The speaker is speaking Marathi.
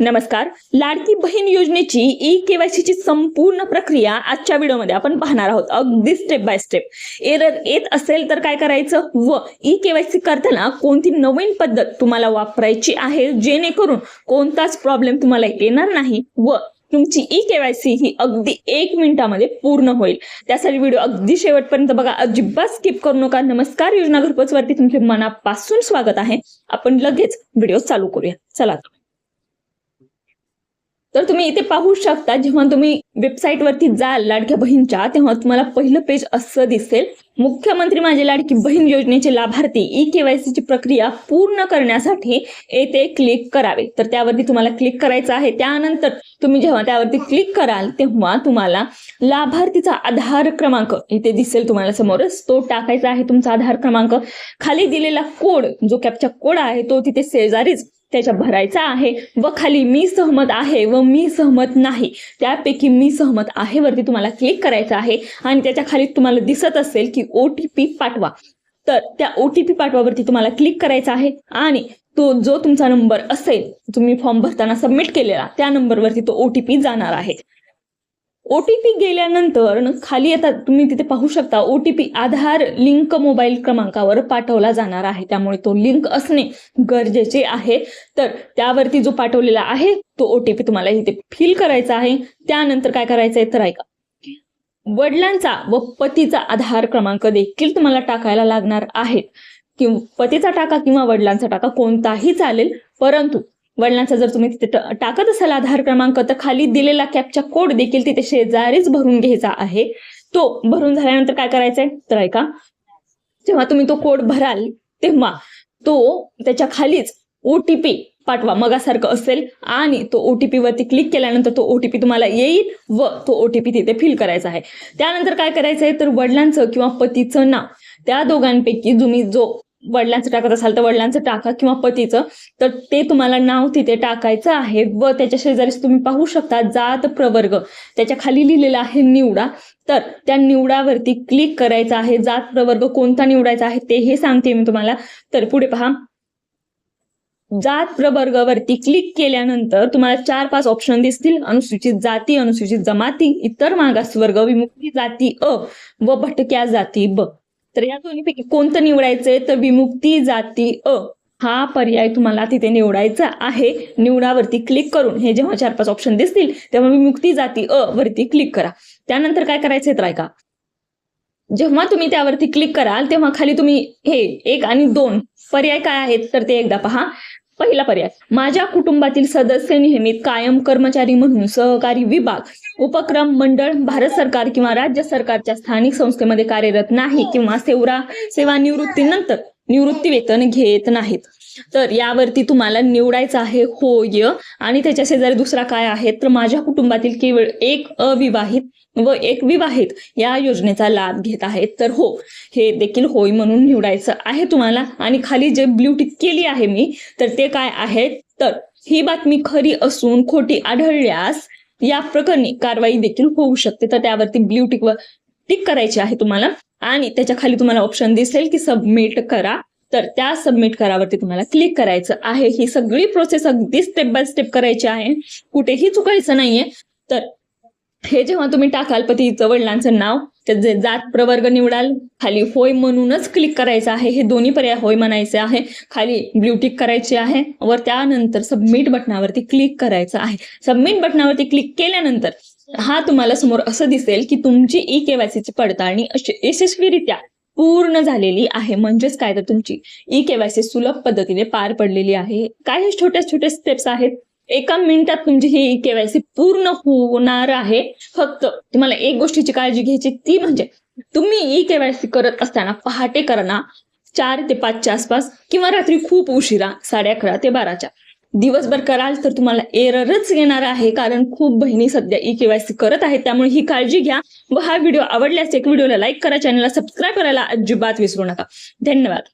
नमस्कार. लाडकी बहीण योजनेची ई केवायसीची संपूर्ण प्रक्रिया आजच्या व्हिडिओमध्ये आपण पाहणार आहोत. अगदी स्टेप बाय स्टेप एरर येत असेल तर काय करायचं? व ई केवायसी करताना कोणती नवीन पद्धत तुम्हाला वापरायची आहे? जेणेकरून कोणताच प्रॉब्लेम तुम्हाला येणार नाही व तुमची ई केवायसी ही अगदी एक मिनिटामध्ये पूर्ण होईल. त्यासाठी व्हिडिओ अगदी शेवटपर्यंत बघा. अजिबात स्किप करू नका. नमस्कार. योजना घरपोच वरती तुमचे मनापासून स्वागत आहे. आपण लगेच व्हिडिओ चालू करूया. चला तर तुम्ही इथे पाहू शकता जेव्हा तुम्ही वेबसाईट वरती जाल लाडक्या बहीणच्या तेव्हा तुम्हाला पहिलं पेज असं दिसेल. मुख्यमंत्री माझी लाडकी बहीण योजनेचे लाभार्थी ई केवायसी ची प्रक्रिया पूर्ण करण्यासाठी येथे क्लिक करावे. तर त्यावरती तुम्हाला क्लिक करायचं आहे. त्यानंतर तुम्ही जेव्हा त्यावरती क्लिक कराल तेव्हा तुम्हाला लाभार्थीचा आधार क्रमांक इथे दिसेल तुम्हाला समोरच. तो टाकायचा आहे तुमचा आधार क्रमांक. खाली दिलेला कोड जो कॅपचा कोड आहे तो तिथे शेजारीच त्याच्या भरायचा आहे व खाली मी सहमत आहे व मी सहमत नाही. त्यापैकी मी सहमत आहे वरती तुम्हाला क्लिक करायचं आहे आणि त्याच्याखाली तुम्हाला दिसत असेल की ओ टी पी पाठवा. तर त्या ओ टी पी पाठवावरती तुम्हाला क्लिक करायचं आहे आणि तो जो तुमचा नंबर असेल तुम्ही फॉर्म भरताना सबमिट केलेला त्या नंबरवरती तो ओ टी पी जाणार आहे. ओटीपी गेल्यानंतर खाली येतात तुम्ही तिथे पाहू शकता ओटीपी आधार लिंक मोबाईल क्रमांकावर पाठवला जाणार आहे. त्यामुळे तो लिंक असणे गरजेचे आहे. तर त्यावरती जो पाठवलेला आहे तो ओटीपी तुम्हाला इथे फिल करायचा आहे. त्यानंतर काय करायचं आहे तर ऐका. वडिलांचा व पतीचा आधार क्रमांक देखील तुम्हाला टाकायला लागणार आहे. कि पतीचा टाका किंवा वडिलांचा टाका कोणताही चालेल. परंतु वडिलांचा जर तुम्ही तिथे टाकत असाल आधार क्रमांक तर खाली दिलेला कॅपचा कोड देखील तिथे शेजारीच भरून घ्यायचा आहे. तो भरून झाल्यानंतर काय करायचंय? तर ऐका. जेव्हा तुम्ही तो कोड भराल तेव्हा तो त्याच्या खालीच ओटीपी पाठवा. मगासारखं असेल आणि तो ओटीपी वरती क्लिक केल्यानंतर तो ओटीपी तुम्हाला येईल व तो ओटीपी तिथे फिल करायचा आहे. त्यानंतर काय करायचं आहे तर वडिलांचं किंवा पतीचं नाव. त्या दोघांपैकी तुम्ही जो वडिलांचं टाकत असाल तर वडिलांचं टाका किंवा पतीचं. तर ते तुम्हाला नाव तिथे टाकायचं आहे व त्याच्या शेजारीच तुम्ही पाहू शकता जात प्रवर्ग. त्याच्याखाली लिहिलेलं आहे निवडा. तर त्या निवडावरती क्लिक करायचं आहे. जात प्रवर्ग कोणता निवडायचा आहे ते हे सांगते मी तुम्हाला. तर पुढे पहा. जात प्रवर्गावरती क्लिक केल्यानंतर तुम्हाला चार पाच ऑप्शन दिसतील. अनुसूचित जाती अनुसूचित जमाती इतर मागासवर्ग विमुक्ती जाती अ व भटक्या जाती ब. तर या दोन्हीपैकी कोणतं निवडायचंय? तर विमुक्ती जाती अ. हा पर्याय तुम्हाला तिथे निवडायचा आहे. निवडावरती क्लिक करून हे जेव्हा चार पाच ऑप्शन दिसतील तेव्हा विमुक्ती जाती अ वरती क्लिक करा. त्यानंतर काय करायचंय तर ऐका. जेव्हा तुम्ही त्यावरती क्लिक कराल तेव्हा खाली तुम्ही हे एक आणि दोन पर्याय काय आहेत? तर ते एकदा पहा. पहिला पर्याय. माझ्या कुटुंबातील सदस्य नियमित कायम कर्मचारी म्हणून सहकारी विभाग उपक्रम मंडळ भारत सरकार किंवा राज्य सरकारच्या स्थानिक संस्थेमध्ये कार्यरत नाही किंवा सेवरा सेवानिवृत्तीनंतर निवृत्ती वेतन घेत नाहीत. तर यावरती तुम्हाला निवडायचं आहे होय. आणि त्याच्या शेजारी दुसरा काय आहे तर माझ्या कुटुंबातील केवळ एक अविवाहित व एक विवाहित या योजनेचा लाभ घेत आहेत तर हो हे देखील होय म्हणून निवडायचं आहे तुम्हाला. आणि खाली जे ब्ल्यू टिक केली आहे मी तर ते काय आहे? तर ही बातमी खरी असून खोटी आढळल्यास या प्रकरणी कारवाई देखील होऊ शकते. तर त्यावरती ब्ल्यू टिक टिक करायची आहे तुम्हाला. आणि त्याच्याखाली तुम्हाला ऑप्शन दिसेल की सबमिट करा. तर त्या सबमिट करावरती तुम्हाला क्लिक करायचं आहे. ही सगळी प्रोसेस अगदी स्टेप बाय स्टेप करायची आहे. कुठेही चुकायचं नाहीये. तर हे जेव्हा तुम्ही टाकाल पतीचं वडिलांचं नाव त्याचे जात प्रवर्ग निवडाल खाली होय म्हणूनच क्लिक करायचं आहे. हे दोन्ही पर्याय होय म्हणायचे आहे. खाली ब्ल्यू टिक करायची आहे. वर त्यानंतर सबमिट बटनावरती क्लिक करायचं आहे. सबमिट बटनावरती क्लिक केल्यानंतर हा तुम्हाला समोर असं दिसेल की तुमची ई केवायसीची पडताळणी अशी यशस्वीरित्या पूर्ण झालेली आहे. म्हणजेच काय तर तुमची ई केवायसी सुलभ पद्धतीने पार पडलेली आहे. काही छोट्या छोट्या स्टेप्स आहेत? एका मिनिटात तुमची ही ई केवायसी पूर्ण होणार आहे. फक्त तुम्हाला एक गोष्टीची काळजी घ्यायची ती म्हणजे तुम्ही ई केवायसी करत असताना पहाटे करणा चार ते पाचच्या आसपास किंवा रात्री खूप उशिरा साडे अकरा ते बाराच्या. दिवसभर कराल तर तुम्हाला एररच येणार आहे कारण खूप बहिणी सध्या ई केवायसी करत आहेत. त्यामुळे ही काळजी घ्या. व हा व्हिडिओ आवडल्यास एक व्हिडिओला लाईक करा चॅनलला सबस्क्राईब करायला अजिबात विसरू नका. धन्यवाद.